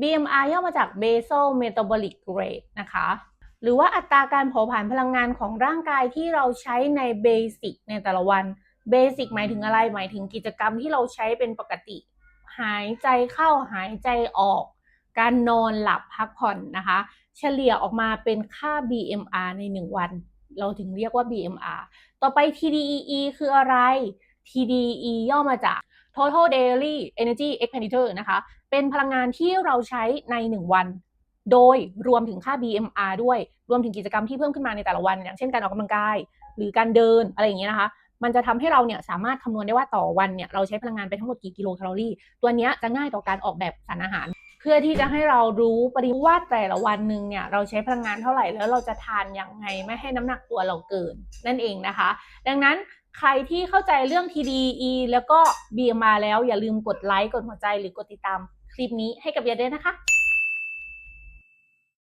BMR ย่อมาจาก Basal Metabolic Rate นะคะ หรือว่าอัตราการเผาผลาญพลังงานของร่างกายที่เราใช้ในเบสิกในแต่ละวันเบสิกหมายถึงอะไรหมายถึงกิจกรรมที่เราใช้เป็นปกติ หายใจเข้าหายใจออก การนอนหลับพักผ่อนนะคะ เฉลี่ยออกมาเป็นค่า BMR ใน 1 วัน เราถึงเรียกว่า BMR ต่อไป TDEE คืออะไร TDEE ย่อมาจาก Total Daily Energy Expenditure นะคะ เป็นพลังงานที่เราใช้ใน 1 วัน โดยรวมถึงค่า BMR ด้วย รวมถึงกิจกรรมที่เพิ่มขึ้นมาในแต่ละวัน อย่างเช่นการออกกำลังกาย หรือการเดินอะไรอย่างเงี้ยนะคะ มันจะทำให้เราเนี่ยสามารถคำนวณได้ว่าต่อวันเนี่ยเราใช้พลังงานไปทั้งหมดกี่กิโลแคลอรี่ ตัวเนี้ยจะง่ายต่อการออกแบบสารอาหาร เพื่อที่จะให้เรารู้ปริมาตรแต่ละวันหนึ่งเนี่ยเราใช้พลังงานเท่าไหร่แล้วเราจะทานอย่างไงไม่ให้น้ำหนักตัวเราเกินนั่นเองนะคะ ดังนั้น ใครที่เข้าใจเรื่อง TDE แล้วก็ BMR แล้วอย่าลืมกดไลค์กดหัวใจหรือกดติดตามคลิปนี้ให้กับเบียร์ด้วยนะคะ